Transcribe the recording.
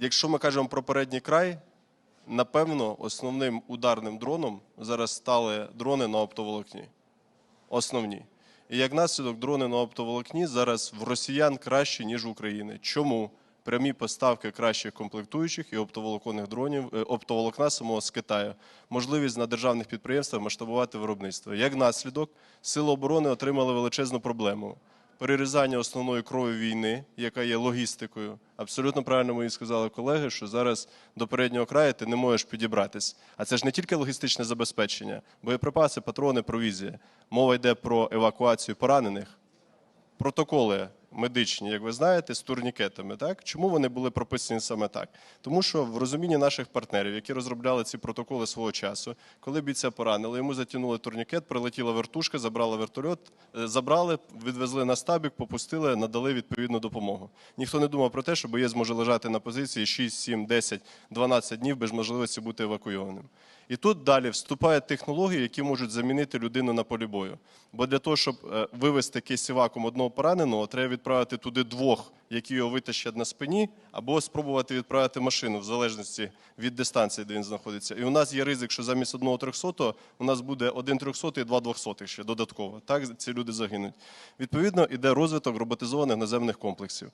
Якщо ми кажемо про передній край, напевно, основним ударним дроном зараз стали дрони на оптоволокні. Основні. І як наслідок, дрони на оптоволокні зараз в росіян кращі, ніж в України. Чому? Прямі поставки кращих комплектуючих і оптоволоконних дронів, е, оптоволокна самого з Китаю, можливість на державних підприємствах масштабувати виробництво. Як наслідок, сили оборони отримали величезну проблему перерізання основної крові війни, яка є логістикою. Абсолютно правильно мої сказали колеги, що зараз до переднього краю ти не можеш підібратись. А це ж не тільки логістичне забезпечення, боєприпаси, патрони, провізія. Мова йде про евакуацію поранених, протоколи медичні, як ви знаєте, з турнікетами. Так чому вони були прописані саме так? Тому що в розумінні наших партнерів, які розробляли ці протоколи свого часу, коли бійця поранили, йому затягнули турнікет, прилетіла вертушка, забрала вертольот, е, забрали, відвезли на стабік, попустили, надали відповідну допомогу. Ніхто не думав про те, що боєць може лежати на позиції 6, 7, 10, 12 днів без можливості бути евакуйованим. І тут далі вступають технології, які можуть замінити людину на полі бою. Бо для того, щоб е, вивести кейсіваком одного пораненого, треба відправити туди двох, які його витащать на спині, або спробувати відправити машину в залежності від дистанції, де він знаходиться. І у нас є ризик, що замість одного трьохсотого у нас буде один трьохсотий два двохсотих ще додатково. Так ці люди загинуть. Відповідно, іде розвиток роботизованих наземних комплексів.